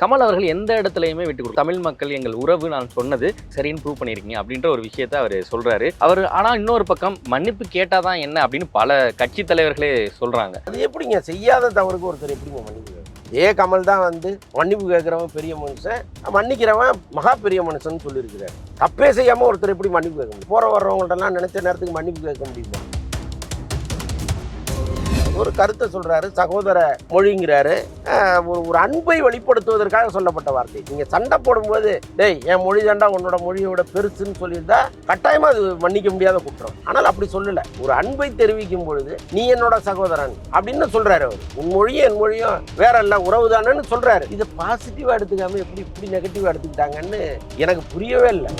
கமல் அவர்கள் எந்த இடத்துலையுமே விட்டு கொடுக்கும் தமிழ் மக்கள் எங்கள் உறவு நான் சொன்னது சரின்னு ப்ரூவ் பண்ணியிருக்கீங்க அப்படின்ற ஒரு விஷயத்த அவர் சொல்றாரு. அவர் ஆனால் இன்னொரு பக்கம் மன்னிப்பு கேட்டாதான் என்ன அப்படின்னு பல கட்சி தலைவர்களே சொல்றாங்க. அது எப்படிங்க? செய்யாத தவறுக்கு ஒருத்தர் எப்படிங்க மன்னிப்பு ஏ கமல் தான் வந்து மன்னிப்பு கேட்குறவன் பெரிய மனுஷன். மன்னிக்கிறவன் மகா பெரிய மனுஷன் சொல்லியிருக்கிறார். தப்பே செய்யாமல் ஒருத்தர் எப்படி மன்னிப்பு கேட்க முடியும்? போகிற வர்றவங்கள்ட்டலாம் நினைச்ச நேரத்துக்கு மன்னிப்பு கேட்க முடியுமா? ஒரு கருத்தை சொல்றாரு சகோதர மொழிங்கிறாரு. ஒரு ஒரு அன்பை வெளிப்படுத்துவதற்காக சொல்லப்பட்ட வார்த்தை. நீங்க சண்டை போடும்போது டேய் என் மொழி தாண்டா உன்னோட மொழியோட பெருசுன்னு சொல்லியிருந்தா கட்டாயமா அது மன்னிக்க முடியாத குற்றம். ஆனால் அப்படி சொல்லல. ஒரு அன்பை தெரிவிக்கும் பொழுது நீ என்னோட சகோதரன் அப்படின்னு சொல்றாரு அவர். உன் மொழியும் என் மொழியும் வேற இல்ல உறவு தானேன்னு சொல்றாரு. இதை பாசிட்டிவா எடுத்துக்காம எப்படி இப்படி நெகட்டிவா எடுத்துக்கிட்டாங்கன்னு எனக்கு புரியவே இல்லை.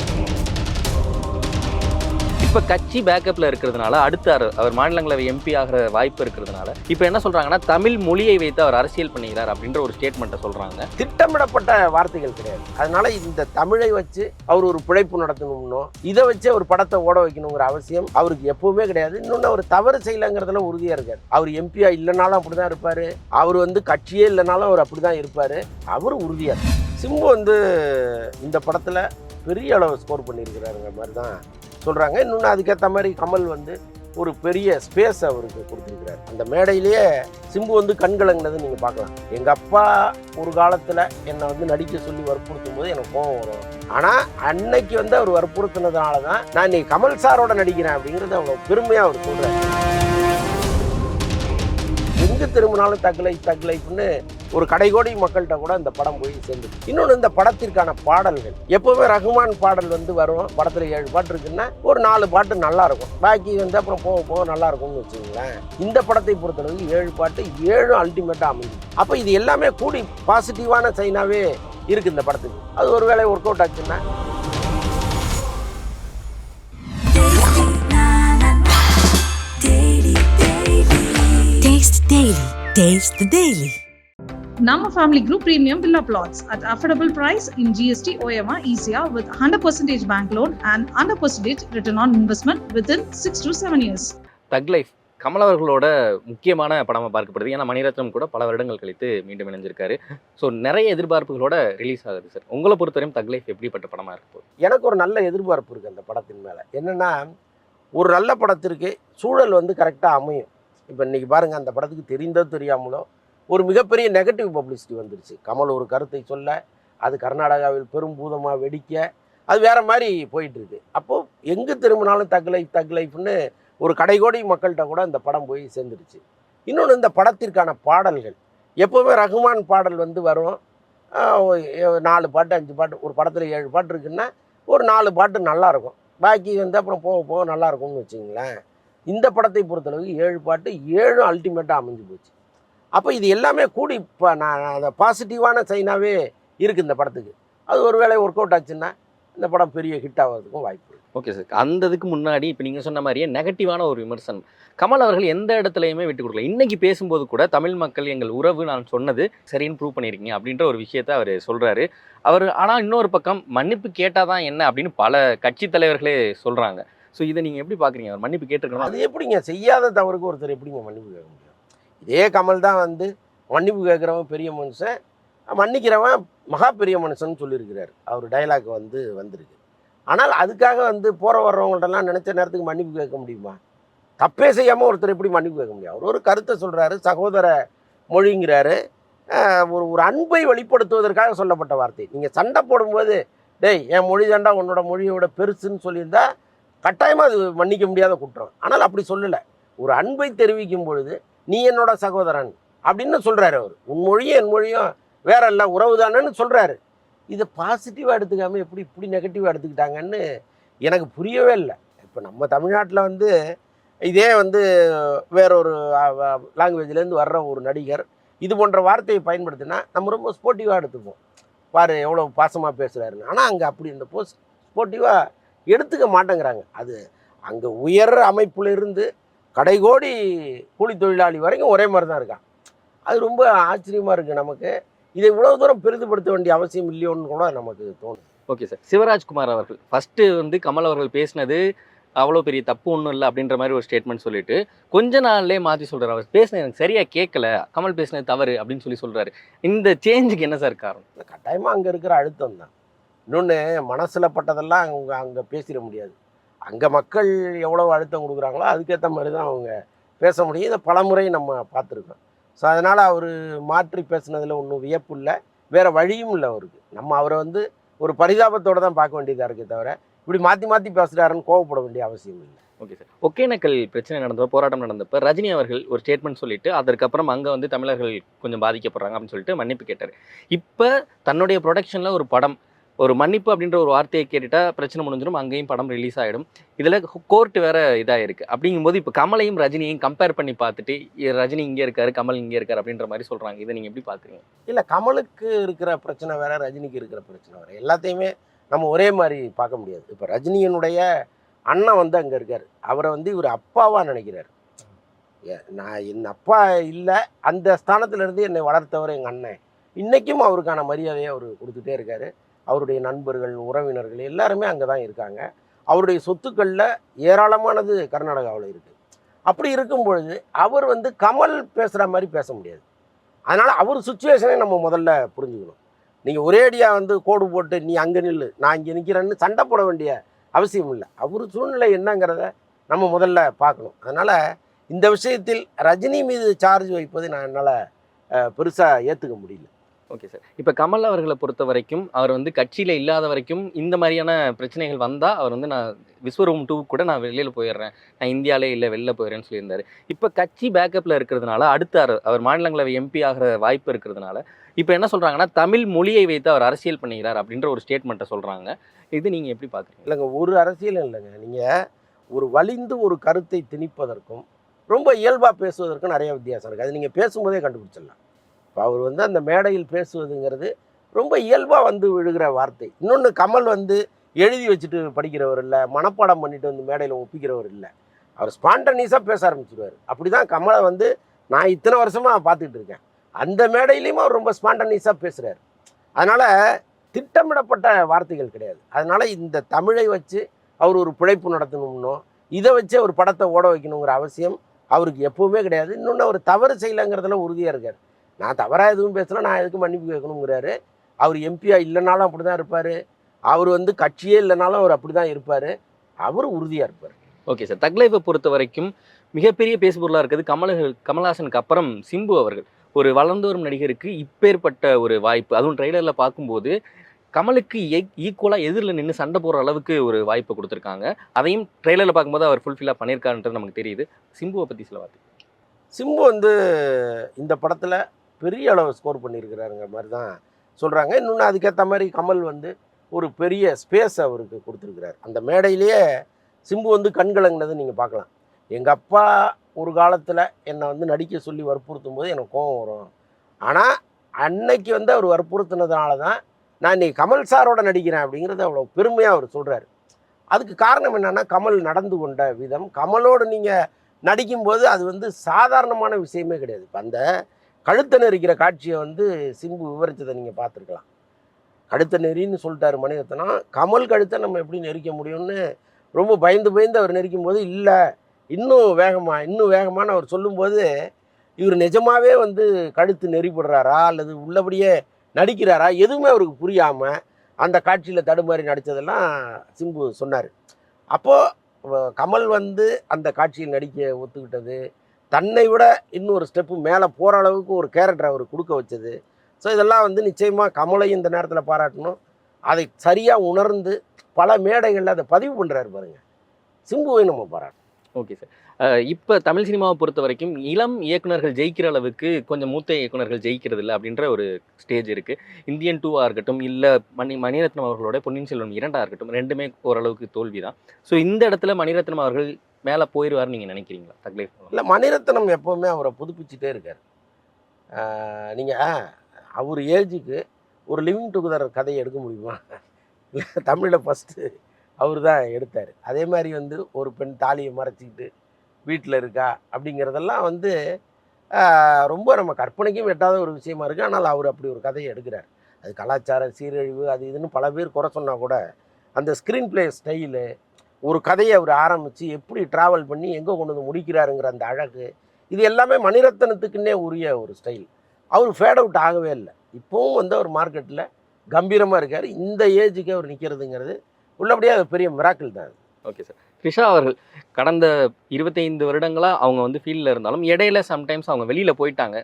இப்ப கட்சி பேக்கப்ல இருக்கிறதுனால அடுத்த அவர் மாநிலங்களவை எம்பி ஆகிற வாய்ப்பு இருக்கிறதுனால இப்ப என்ன சொல்றாங்கன்னா தமிழ் மொழியை வைத்து அவர் அரசியல் பண்ணுகிறார் அப்படின்ற ஒரு ஸ்டேட்மெண்ட்டை சொல்றாங்க. திட்டமிடப்பட்ட வார்த்தைகள் கிடையாது. அதனால இந்த தமிழை வச்சு அவர் ஒரு பிழைப்பு நடத்தணும்னோ இதை வச்சு ஒரு படத்தை ஓட வைக்கணுங்கிற அவசியம் அவருக்கு எப்பவுமே கிடையாது. இன்னொன்று அவர் தவறு செய்யலைங்கிறதுல உறுதியாக இருக்கார். அவர் எம்பியா இல்லைனாலும் அப்படி தான் இருப்பார். அவர் வந்து கட்சியே இல்லைனாலும் அவர் அப்படி தான் இருப்பார். அவர் உறுதியாக சிம்பு வந்து இந்த படத்தில் பெரிய அளவு ஸ்கோர் பண்ணியிருக்கிறாருங்கிற மாதிரி தான் சொல்கிறாங்க இன்னொன்று அதுக்கேற்ற மாதிரி கமல் வந்து ஒரு பெரிய ஸ்பேஸ் அவருக்கு கொடுத்துருக்கிறார். அந்த மேடையிலேயே சிம்பு வந்து கண்கலங்கினது நீங்கள் பார்க்கலாம். எங்கள் அப்பா ஒரு காலத்தில் என்னை வந்து நடிக்க சொல்லி வற்புறுத்தும் போது எனக்கு கோவம் வரும். ஆனால் அன்னைக்கு வந்து அவர் வற்புறுத்தினதுனால தான் நான் இன்னைக்கு கமல் சாரோட நடிக்கிறேன் அப்படிங்கிறது அவ்வளோ பெருமையாக அவர் சொல்கிறார் எங்கே திரும்பினாலும் தக்லை தக்லைஃப்னு ஒரு கடைகோடி மக்கள்கிட்ட கூட இந்த படம் போய் சேர்ந்து இன்னொன்று இந்த படத்திற்கான பாடல்கள். எப்பவுமே ரகுமான் பாடல் வந்து வரும். படத்தில் ஏழு பாட்டு இருக்குன்னா ஒரு நாலு பாட்டு நல்லா இருக்கும் பாக்கி வந்து அப்புறம் போக போக நல்லா இருக்கும்னு வச்சுங்களேன் இந்த படத்தை பொறுத்தளவுக்கு ஏழு பாட்டு ஏழும் அல்டிமேட்டாக அமைஞ்சு அப்போ இது எல்லாமே கூடி பாசிட்டிவான சைனாவே இருக்கு இந்த படத்துக்கு. அது ஒரு வேளை ஒர்க் அவுட் ஆச்சுன்னா. Taste Daily. Taste the Daily. Nama Family Group Premium Villa Plots at affordable price in GST OMR ECR with 100% bank loan and 100% return on investment within 6 to 7 years. Thug Life Kamal அவர்களோட முக்கியமான படமா பார்க்கப்படுது. ஏன்னா மணிரத்னம் கூட பல வருடங்கள் கழித்து மீண்டும் இணைஞ்சிருக்காரு. ஸோ நிறைய எதிர்பார்ப்புகளோட ரிலீஸ் ஆகுது சார் உங்களை பொறுத்தவரையும் தக் லைஃப் எப்படிப்பட்ட படமா இருக்க? போகுது எனக்கு ஒரு நல்ல எதிர்பார்ப்பு இருக்குது அந்த படத்தின் மேலே. என்னென்னா ஒரு நல்ல படத்திற்கு சூழல் வந்து கரெக்டாக அமையும். இப்போ இன்றைக்கி பாருங்கள் அந்த படத்துக்கு தெரிந்தோ தெரியாமலோ ஒரு மிகப்பெரிய நெகட்டிவ் பப்ளிசிட்டி வந்துருச்சு. கமல் ஒரு கருத்தை சொல்ல அது கர்நாடகாவில் பெரும் பூதமாக வெடிக்க அது வேற மாதிரி போயிட்டுருக்கு. அப்போது எங்கே திரும்பினாலும் தக் லைஃப் தக் லைஃப்னு ஒரு கடைகோடி மக்கள்கிட்ட கூட இந்த படம் போய் சேர்ந்துருச்சு. இன்னொன்று இந்த படத்திற்கான பாடல்கள். எப்போவுமே ரகுமான் பாடல் வந்து வரும். நாலு பாட்டு அஞ்சு பாட்டு ஒரு படத்தில் ஏழு பாட்டு இருக்குன்னா ஒரு நாலு பாட்டு நல்லாயிருக்கும் பாக்கி வந்து அப்புறம் போக போக நல்லாயிருக்கும்னு வச்சுங்களேன் இந்த படத்தை பொறுத்தளவுக்கு ஏழு பாட்டு ஏழும் அல்டிமேட்டாக அமைஞ்சு போச்சு. அப்போ இது எல்லாமே கூடி இப்போ நான் அந்த பாசிட்டிவான சைனாவே இருக்குது இந்த படத்துக்கு. அது ஒரு வேளை ஒர்க் அவுட் ஆச்சுன்னா இந்த படம் பெரிய ஹிட் ஆகிறதுக்கும் வாய்ப்பு ஓகே சார் அந்த இதுக்கு முன்னாடி இப்போ நீங்கள் சொன்ன மாதிரியே நெகட்டிவான ஒரு விமர்சனம். கமல் அவர்கள் எந்த இடத்துலையுமே விட்டு கொடுக்கல. இன்னைக்கு பேசும்போது கூட தமிழ் மக்கள் எங்கள் உறவு நான் சொன்னது சரின்னு ப்ரூவ் பண்ணியிருக்கீங்க அப்படின்ற ஒரு விஷயத்த அவர் சொல்றாரு. அவர் ஆனால் இன்னொரு பக்கம் மன்னிப்பு கேட்டாதான் என்ன அப்படின்னு பல கட்சி தலைவர்களே சொல்றாங்க. ஸோ இதை நீங்கள் எப்படி பார்க்குறீங்க அவர் மன்னிப்பு கேட்டிருக்கணும்? அது எப்படிங்க? செய்யாத தவறுக்கு ஒருத்தர் எப்படிங்க மன்னிப்பு கேட்க இதே கமல் தான் வந்து மன்னிப்பு கேட்குறவன் பெரிய மனுஷன். மன்னிக்கிறவன் மகா பெரிய மனுஷன் சொல்லியிருக்கிறார். அவர் டைலாக் வந்து வந்திருக்கு. ஆனால் அதுக்காக வந்து போகிற வர்றவங்கள்ட்டலாம் நினச்ச நேரத்துக்கு மன்னிப்பு கேட்க முடியுமா? தப்பே செய்யாமல் ஒருத்தர் எப்படி மன்னிப்பு கேட்க முடியும்? அவர் ஒரு கருத்தை சொல்கிறாரு சகோதர மொழிங்கிறாரு. ஒரு ஒரு அன்பை வெளிப்படுத்துவதற்காக சொல்லப்பட்ட வார்த்தை. நீங்கள் சண்டை போடும்போது டேய் என் மொழி தாண்டா உன்னோட மொழியோட பெருசுன்னு சொல்லியிருந்தா கட்டாயமாக அது மன்னிக்க முடியாத குற்றம். ஆனால் அப்படி சொல்லலை. ஒரு அன்பை தெரிவிக்கும் பொழுது நீ என்னோட சகோதரன் அப்படின்னு சொல்கிறாரு அவர். உன் மொழியும் என் மொழியும் வேற இல்லை உறவு தானேன்னு சொல்கிறாரு இதை பாசிட்டிவாக எடுத்துக்காமல் எப்படி இப்படி நெகட்டிவாக எடுத்துக்கிட்டாங்கன்னு எனக்கு புரியவே இல்லை. இப்போ நம்ம தமிழ்நாட்டில் வந்து இதே வந்து வேறொரு லாங்குவேஜ்லேருந்து வர்ற ஒரு நடிகர் இது போன்ற வார்த்தையை பயன்படுத்தினா நம்ம ரொம்ப ஸ்போர்ட்டிவாக எடுத்துப்போம். பாரு எவ்வளோ பாசமாக பேசுகிறாருன்னு ஆனால் அங்கே அப்படி இந்த போஸ்ட் ஸ்போர்ட்டிவாக எடுத்துக்க மாட்டேங்கிறாங்க. அது அங்கே உயர் அமைப்புலேருந்து கடைகோடி கூலி தொழிலாளி வரைக்கும் ஒரே மாதிரி தான் இருக்கான். அது ரொம்ப ஆச்சரியமாக இருக்குது நமக்கு. இதை இவ்வளோ தூரம் பெரிதுபடுத்த வேண்டிய அவசியம் இல்லையோன்னு கூட நமக்கு தோணும் ஓகே சார். சிவராஜ்குமார் அவர்கள் ஃபர்ஸ்ட் வந்து கமல் அவர்கள் பேசினது அவ்வளோ பெரிய தப்பு ஒன்றும் இல்லை அப்படின்ற மாதிரி ஒரு ஸ்டேட்மெண்ட் சொல்லிட்டு கொஞ்ச நாள்லயே மாற்றி சொல்றாரு அவர். பேசினது எனக்கு சரியா கேட்கல கமல் பேசினது தவறு அப்படின்னு சொல்லி சொல்றாரு. இந்த சேஞ்சுக்கு என்ன சார் காரணம்? கட்டாயமாக அங்கே இருக்கிற அழுத்தம் தான் இன்னொன்று மனசில் பட்டதெல்லாம் அவங்க அங்கே பேசிட முடியாது. அங்கே மக்கள் எவ்வளோ அழுத்தம் கொடுக்குறாங்களோ அதுக்கேற்ற மாதிரி தான் அவங்க பேச முடியும். இதை பலமுறை நம்ம பார்த்துருக்கோம். ஸோ அதனால் அவர் மாற்றி பேசுனதில் ஒன்றும் வியப்பு இல்லை. வேறு வழியும் இல்லை அவருக்கு. நம்ம அவரை வந்து ஒரு பரிதாபத்தோடு தான் பார்க்க வேண்டியதாக இருக்கே தவிர இப்படி மாற்றி மாற்றி பேசுகிறாருன்னு கோவப்பட வேண்டிய அவசியம் இல்லை. ஓகே சார் ஒகேனக்கல் பிரச்சனை நடந்தப்போ போராட்டம் நடந்தப்போ ரஜினி அவர்கள் ஒரு ஸ்டேட்மெண்ட் சொல்லிட்டு அதற்கப்புறம் அங்கே வந்து தமிழர்கள் கொஞ்சம் பாதிக்கப்படுறாங்க அப்படின்னு சொல்லிட்டு மன்னிப்பு கேட்டார். இப்போ தன்னுடைய ப்ரொடக்ஷனில் ஒரு படம் ஒரு மன்னிப்பு அப்படின்ற ஒரு வார்த்தையை கேட்டுட்டா பிரச்சனை முடிஞ்சிடும் அங்கேயும் படம் ரிலீஸ் ஆகிடும் இதில் கோர்ட் வேற இதாக இருக்குது அப்படிங்கும்போது இப்போ கமலையும் ரஜினியையும் கம்பேர் பண்ணி பார்த்துட்டு ரஜினி இங்கே இருக்காரு கமல் இங்கே இருக்காரு அப்படின்ற மாதிரி சொல்கிறாங்க இதை நீங்கள் எப்படி பார்க்குறீங்க? இல்லை கமலுக்கு இருக்கிற பிரச்சனை வேற ரஜினிக்கு இருக்கிற பிரச்சனை வேற. எல்லாத்தையுமே நம்ம ஒரே மாதிரி பார்க்க முடியாது. இப்போ ரஜினியினுடைய அண்ணன் வந்து அங்கே இருக்கார். அவரை வந்து இவர் அப்பாவாக நினைக்கிறார். ஏ- நான் என் அப்பா இல்லை அந்த ஸ்தானத்துலேருந்து என்னை வளர்த்தவர் எங்கள் அண்ணன். இன்றைக்கும் அவருக்கான மரியாதையை அவர் கொடுத்துட்டே இருக்கார். அவருடைய நண்பர்கள் உறவினர்கள் எல்லாருமே அங்கே தான் இருக்காங்க. அவருடைய சொத்துக்களில் ஏராளமானது கர்நாடகாவில் இருக்குது அப்படி இருக்கும் பொழுது அவர் வந்து கமல் பேசுகிற மாதிரி பேச முடியாது. அதனால் அவர் சுச்சுவேஷனை நம்ம முதல்ல புரிஞ்சுக்கணும். நீங்கள் ஒரேடியாக வந்து கோடு போட்டு நீ அங்கே நில்லு நான் இங்கே நிற்கிறேன்னு சண்டை போட வேண்டிய அவசியம் இல்லை. அவர் சூழ்நிலை என்னங்கிறத நம்ம முதல்ல பார்க்கணும். அதனால் இந்த விஷயத்தில் ரஜினி மீது சார்ஜ் வைப்பது நான் என்னால் பெருசாக ஏற்றுக்க முடியல. ஓகே சார் இப்போ கமல் அவர்களை பொறுத்த வரைக்கும் அவர் வந்து கட்சியில் இல்லாத வரைக்கும் இந்த மாதிரியான பிரச்சனைகள் வந்தால் அவர் வந்து நான் விஸ்வரூம் டூ கூட நான் வெளியில் போயிடுறேன். நான் இந்தியாவிலே இல்லை வெளில போயிடுறேன்னு சொல்லியிருந்தார். இப்போ கட்சி பேக்கப்பில் இருக்கிறதுனால அடுத்த அவர் மாநிலங்களவை எம்பி ஆகிற வாய்ப்பு இருக்கிறதுனால இப்போ என்ன சொல்கிறாங்கன்னா தமிழ் மொழியை வைத்து அவர் அரசியல் பண்ணுகிறார் அப்படின்ற ஒரு ஸ்டேட்மெண்ட்டை சொல்கிறாங்க இது நீங்கள் எப்படி பார்க்குறீங்க இல்லைங்க ஒரு அரசியல் இல்லைங்க. நீங்கள் ஒரு வலிந்து ஒரு கருத்தை திணிப்பதற்கும் ரொம்ப இயல்பாக பேசுவதற்கும் நிறைய வித்தியாசம் இருக்குது அது நீங்கள் பேசும்போதே கண்டுபிடிச்சிடலாம். இப்போ அவர் வந்து அந்த மேடையில் பேசுவதுங்கிறது ரொம்ப இயல்பாக வந்து விழுகிற வார்த்தை. இன்னொன்று கமல் வந்து எழுதி வச்சுட்டு படிக்கிறவர் இல்லை மனப்பாடம் பண்ணிட்டு வந்து மேடையில் ஒப்பிக்கிறவர் இல்லை. அவர் ஸ்பான்டனியஸாக பேச ஆரம்பிச்சிருவார். அப்படி தான் கமலை வந்து நான் இத்தனை வருஷமாக பார்த்துக்கிட்டு இருக்கேன். அந்த மேடையிலையும் அவர் ரொம்ப ஸ்பான்டனியஸாக பேசுகிறார் அதனால் திட்டமிடப்பட்ட வார்த்தைகள் கிடையாது. அதனால் இந்த தமிழை வச்சு அவர் ஒரு பிழைப்பு நடத்தணும்னோ இதை வச்சு ஒரு படத்தை ஓட வைக்கணுங்கிற அவசியம் அவருக்கு எப்பவுமே கிடையாது. இன்னொன்று அவர் தவறு செய்யலைங்கிறதுல உறுதியாக இருக்கார். நான் தவறாக எதுவும் பேசல நான் எதுக்கு மன்னிப்பு கேட்கணுங்கிறாரு அவர் எம்பியா இல்லைனாலும் அப்படி தான் இருப்பார். அவர் வந்து கட்சியே இல்லைனாலும் அவர் அப்படி தான் இருப்பார். அவர் உறுதியாக இருப்பார். ஓகே சார் தக்லைஃபை பொறுத்த வரைக்கும் மிகப்பெரிய பேசுபொருளாக இருக்கிறது கமலஹல் கமல்ஹாசனுக்கு அப்புறம் சிம்பு அவர்கள். ஒரு வளர்ந்து வரும் நடிகருக்கு இப்பேற்பட்ட ஒரு வாய்ப்பு. அதுவும் ட்ரெய்லரில் பார்க்கும்போது கமலுக்கு ஈக்குவலாக எதிரில் நின்று சண்டை போடுற அளவுக்கு ஒரு வாய்ப்பு கொடுத்துருக்காங்க. அதையும் ட்ரெய்லரில் பார்க்கும்போது அவர் ஃபுல்ஃபில்லாக பண்ணியிருக்காருன்றது நமக்கு தெரியுது. சிம்புவை பற்றி சில வார்த்தை. சிம்பு வந்து இந்த படத்தில் பெரிய அளவு ஸ்கோர் பண்ணியிருக்கிறாருங்கிற மாதிரி தான் சொல்கிறாங்க இன்னொன்று அதுக்கேற்ற மாதிரி கமல் வந்து ஒரு பெரிய ஸ்பேஸ் அவருக்கு கொடுத்துருக்கிறார். அந்த மேடையிலேயே சிம்பு வந்து கண்கலங்கினதை நீங்கள் பார்க்கலாம். எங்கள் அப்பா ஒரு காலத்தில் என்னை வந்து நடிக்க சொல்லி வற்புறுத்தும் போது எனக்கு கோபம் வரும். ஆனால் அன்னைக்கு வந்து அவர் வற்புறுத்தினதுனால தான் நான் இன்னைக்கு கமல் சாரோட நடிக்கிறேன் அப்படிங்கிறது அவ்வளோ பெருமையாக அவர் சொல்கிறாரு அதுக்கு காரணம் என்னென்னா கமல் நடந்து கொண்ட விதம் கமலோடு நீங்கள் நடிக்கும்போது அது வந்து சாதாரணமான விஷயமே கிடையாது. இப்போ அந்த கழுத்தை நெரிக்கிற காட்சியை வந்து சிம்பு விவரித்ததை நீங்கள் பார்த்துருக்கலாம். கழுத்தை நெறின்னு சொல்லிட்டாரு மணிரத்னா. கமல் கழுத்தை நம்ம எப்படி நெரிக்க முடியும்னு ரொம்ப பயந்து பயந்து அவர் நெரிக்கும் போது இல்லை இன்னும் வேகமாக இன்னும் வேகமானு அவர் சொல்லும்போது இவர் நிஜமாகவே வந்து கழுத்து நெறிப்படுறாரா அல்லது உள்ளபடியே நடிக்கிறாரா? எதுவுமே அவருக்கு புரியாமல் அந்த காட்சியில் தடுமாறி நடித்ததெல்லாம் சிம்பு சொன்னார். அப்போது கமல் வந்து அந்த காட்சியில் நடிக்க ஒத்துக்கிட்டது. தன்னை விட இன்னொரு ஸ்டெப்பு மேலே போகிற அளவுக்கு ஒரு கேரக்டர் அவர் கொடுக்க வச்சது. ஸோ இதெல்லாம் வந்து நிச்சயமாக கமலை இந்த நேரத்தில் பாராட்டணும். அதை சரியாக உணர்ந்து பல மேடைகளில் அதை பதிவு பண்ணுறாரு பாருங்கள் சிம்புவை நம்ம பாராட்டணும். ஓகே சார் இப்போ தமிழ் சினிமாவை பொறுத்த வரைக்கும் இளம் இயக்குனர்கள் ஜெயிக்கிற அளவுக்கு கொஞ்சம் மூத்த இயக்குனர்கள் ஜெயிக்கிறது இல்லை அப்படின்ற ஒரு ஸ்டேஜ் இருக்குது இந்தியன் டூவாக இருக்கட்டும் இல்லை மணி மணிரத்னம் அவர்களோட பொன்னியின் செல்வன் இரண்டாக இருக்கட்டும் ரெண்டுமே ஓரளவுக்கு தோல்வி தான் ஸோ இந்த இடத்துல மணிரத்னம் அவர்கள் மேலே போயிடுவார் நீங்கள் நினைக்கிறீங்களா? தக்லைஃப் இல்லை மணிரத்னம் எப்போவுமே அவரை புதுப்பிச்சுட்டே இருக்கார். நீங்கள் அவர் ஏஜுக்கு ஒரு லிவிங் டுகெதர் கதையை எடுக்க முடியுமா? இல்லை தமிழில் ஃபஸ்ட்டு அவர் தான் எடுத்தார். அதே மாதிரி வந்து ஒரு பெண் தாலியை மறைச்சிக்கிட்டு வீட்டில் இருக்கா அப்படிங்கிறதெல்லாம் வந்து ரொம்ப நம்ம கற்பனைக்கும் வெட்டாத ஒரு விஷயமா இருக்குது ஆனால் அவர் அப்படி ஒரு கதையை எடுக்கிறார். அது கலாச்சார சீரழிவு அது இதுன்னு பல பேர் குறை சொன்னால் கூட அந்த ஸ்க்ரீன் பிளே ஸ்டைலு ஒரு கதையை அவர் ஆரம்பித்து எப்படி ட்ராவல் பண்ணி எங்கே கொண்டு வந்து முடிக்கிறாருங்கிற அந்த அழகு இது எல்லாமே மணிரத்னத்துக்குன்னே உரிய ஒரு ஸ்டைல் அவர் ஃபேட் அவுட் ஆகவே இல்லை. இப்போவும் வந்து அவர் மார்க்கெட்டில் கம்பீரமாக இருக்கார். இந்த ஏஜுக்கு அவர் நிற்கிறதுங்கிறது உள்ளபடியாக அது பெரிய மிராக்கிள் தான் ஓகே சார் த்ரிஷா அவர்கள் கடந்த இருபத்தைந்து வருடங்களாக அவங்க வந்து ஃபீல்டில் இருந்தாலும் இடையில சம்டைம்ஸ் அவங்க வெளியில் போயிட்டாங்க.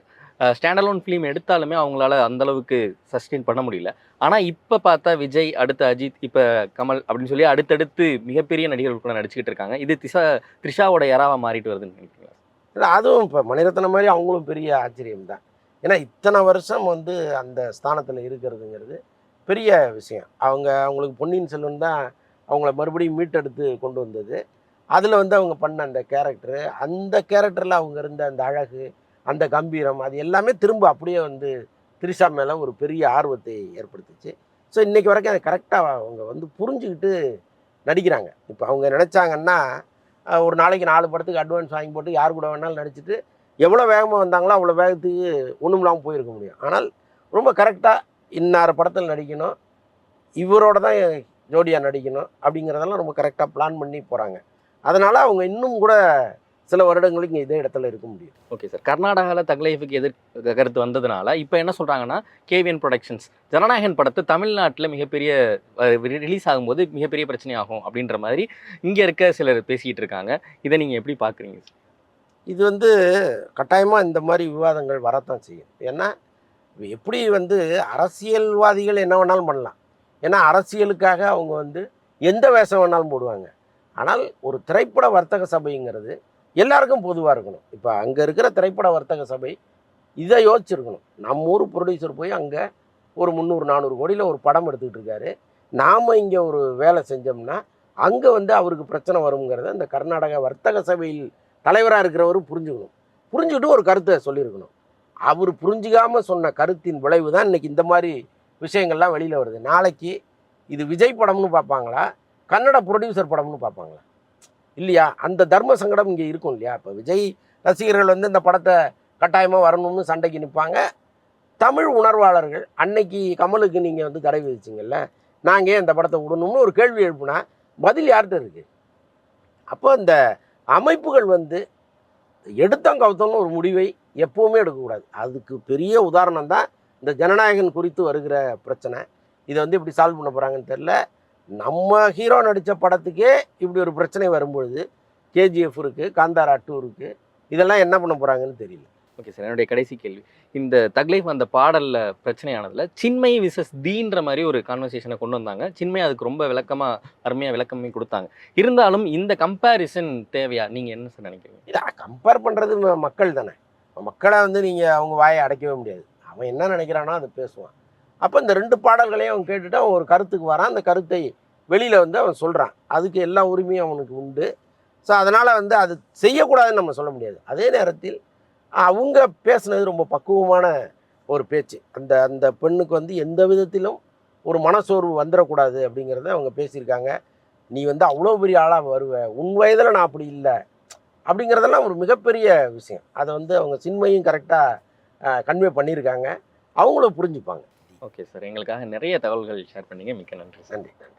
ஸ்டாண்டலோன் ஃபிலிம் எடுத்தாலுமே அவங்களால அந்த அளவுக்கு சஸ்டெயின் பண்ண முடியல. ஆனால் இப்போ பார்த்தா விஜய் அடுத்து அஜித் இப்போ கமல் அப்படின்னு சொல்லி அடுத்தடுத்து மிகப்பெரிய நடிகர்கள் கூட நடிச்சுக்கிட்டு இருக்காங்க. இது திசா த்ரிஷாவோட யாராவாக மாறிட்டு வருதுன்னு நினைக்கிறீங்களா? இல்லை அதுவும் இப்போ மணிரத்ன மாதிரி அவங்களும் பெரிய ஆச்சரியம் தான். ஏன்னா இத்தனை வருஷம் வந்து அந்த ஸ்தானத்தில் இருக்கிறதுங்கிறது பெரிய விஷயம். அவங்க அவங்களுக்கு பொன்னியின் செல்வன் தான் அவங்கள மறுபடியும் மீட்டெடுத்து கொண்டு வந்தது. அதில் வந்து அவங்க பண்ண அந்த கேரக்டரு அந்த கேரக்டரில் அவங்க இருந்த அந்த அழகு அந்த கம்பீரம் அது எல்லாமே திரும்ப அப்படியே வந்து திரிஷா மேலே ஒரு பெரிய ஆர்வத்தை ஏற்படுத்துச்சு. ஸோ இன்றைக்கி வரைக்கும் அதை கரெக்டாக அவங்க வந்து புரிஞ்சுக்கிட்டு நடிக்கிறாங்க. இப்போ அவங்க நினச்சாங்கன்னா ஒரு நாளைக்கு நாலு படத்துக்கு அட்வான்ஸ் வாங்கி போட்டு யார் கூட வேணாலும் நடிச்சிட்டு எவ்வளோ வேகமாக வந்தாங்களோ அவ்வளோ வேகத்துக்கு ஒன்றும் இல்லாமல் போயிருக்க முடியும். ஆனால் ரொம்ப கரெக்டாக இன்னார படத்தில் நடிக்கணும். இவரோட தான் ஜோடியாக நடிக்கணும் அப்படிங்கிறதெல்லாம் ரொம்ப கரெக்டாக பிளான் பண்ணி போகிறாங்க அதனால் அவங்க இன்னும் கூட சில வருடங்களுக்கு இங்கே இதே இடத்துல இருக்க முடியும். ஓகே சார் கர்நாடகாவில் தக்லைஃபுக்கு எதிர் கருத்து வந்ததுனால இப்போ என்ன சொல்கிறாங்கன்னா கேவிஎன் ப்ரொடக்ஷன்ஸ் ஜனநாயகன் படத்தை தமிழ்நாட்டில் மிகப்பெரிய ரிலீஸ் ஆகும்போது மிகப்பெரிய பிரச்சனை ஆகும் அப்படின்ற மாதிரி இங்கே இருக்க சிலர் பேசிக்கிட்டு இருக்காங்க. இதை நீங்கள் எப்படி பார்க்குறீங்க இது வந்து கட்டாயமாக இந்த மாதிரி விவாதங்கள் வரத்தான் செய்யும். ஏன்னா எப்படி வந்து அரசியல்வாதிகள் என்ன வேணாலும் பண்ணலாம். ஏன்னா அரசியலுக்காக அவங்க வந்து எந்த வேஷம் வேணாலும் போடுவாங்க. ஆனால் ஒரு திரைப்பட வர்த்தக சபைங்கிறது எல்லாருக்கும் பொதுவாக இருக்கணும். இப்போ அங்கே இருக்கிற திரைப்பட வர்த்தக சபை இதை யோசிச்சிருக்கணும். நம்ம ஊர் ப்ரொடியூசர் போய் அங்கே ஒரு முந்நூறு நானூறு கோடியில் ஒரு படம் எடுத்துக்கிட்டு இருக்காரு. நாம் இங்கே ஒரு வேலை செஞ்சோம்னா அங்கே வந்து அவருக்கு பிரச்சனை வருங்கிறத இந்த கர்நாடக வர்த்தக சபையில் தலைவராக இருக்கிறவரும் புரிஞ்சுக்கணும். புரிஞ்சுக்கிட்டு ஒரு கருத்தை சொல்லியிருக்கணும். அவர் புரிஞ்சுக்காமல் சொன்ன கருத்தின் விளைவு தான் இன்னைக்கு இந்த மாதிரி விஷயங்கள்லாம் வெளியில் வருது. நாளைக்கு இது விஜய் படம்னு பார்ப்பாங்களா? கன்னட ப்ரொடியூசர் படம்னு பார்ப்பாங்களா? இல்லையா? அந்த தர்ம சங்கடம் இங்கே இருக்கும் இல்லையா? இப்போ விஜய் ரசிகர்கள் வந்து இந்த படத்தை கட்டாயமாக வரணும்னு சண்டைக்கு நிற்பாங்க தமிழ் உணர்வாளர்கள் அன்னைக்கு கமலுக்கு நீங்கள் வந்து தடை விதிச்சிங்கல்ல நாங்கள் ஏன் இந்த படத்தை விடணும்னு ஒரு கேள்வி எழுப்புனா பதில் யார்கிட்ட இருக்குது அப்போ இந்த அமைப்புகள் வந்து எடுத்தம் கவுத்தம்னு ஒரு முடிவை எப்போவுமே எடுக்கக்கூடாது. அதுக்கு பெரிய உதாரணம் தான் இந்த ஜனநாயகன் குறித்து வருகிற பிரச்சனை இதை வந்து எப்படி சால்வ் பண்ண போகிறாங்கன்னு தெரில நம்ம ஹீரோ நடித்த படத்துக்கே இப்படி ஒரு பிரச்சனை வரும்பொழுது கேஜிஎஃப் இருக்குது காந்தாரா டூ இருக்குது இதெல்லாம் என்ன பண்ண போகிறாங்கன்னு தெரியல. ஓகே சார் என்னுடைய கடைசி கேள்வி. இந்த தக்லைஃப் அந்த பாடலில் பிரச்சனையானதில் சின்மை விசஸ் தீன்ற மாதிரி ஒரு கான்வர்சேஷனை கொண்டு வந்தாங்க. சின்மை அதுக்கு ரொம்ப விளக்கமாக அருமையாக விளக்கமே கொடுத்தாங்க. இருந்தாலும் இந்த கம்பேரிசன் தேவையா? நீங்கள் என்ன சார் நினைக்கிறீங்க? இதை கம்பேர் பண்ணுறது மக்கள் தானே. மக்களை வந்து நீங்கள் அவங்க வாயை அடைக்கவே முடியாது. அவன் என்ன நினைக்கிறானோ அதை பேசுவான். அப்போ இந்த ரெண்டு பாடல்களையும் அவன் கேட்டுட்டு அவன் ஒரு கருத்துக்கு வரான். அந்த கருத்தை வெளியில் வந்து அவன் சொல்கிறான் அதுக்கு எல்லா உரிமையும் அவனுக்கு உண்டு. ஸோ அதனால் வந்து அது செய்யக்கூடாதுன்னு நம்ம சொல்ல முடியாது. அதே நேரத்தில் அவங்க பேசுனது ரொம்ப பக்குவமான ஒரு பேச்சு. அந்த அந்த பெண்ணுக்கு வந்து எந்த விதத்திலும் ஒரு மனசோர்வு வந்துடக்கூடாது அப்படிங்கிறத அவங்க பேசியிருக்காங்க. நீ வந்து அவ்வளோ பெரிய ஆளாக வருவ. உன் வயதில் நான் அப்படி இல்லை. அப்படிங்கிறதெல்லாம் ஒரு மிகப்பெரிய விஷயம். அதை வந்து அவங்க சின்மையும் கரெக்டாக கன்வே பண்ணியிருக்காங்க. அவங்களும் புரிஞ்சுப்பாங்க. Okay sir. எங்களுக்காக நிறைய தகவல்கள் ஷேர் பண்ணீங்க. மிக்க நன்றி நன்றி நன்றி.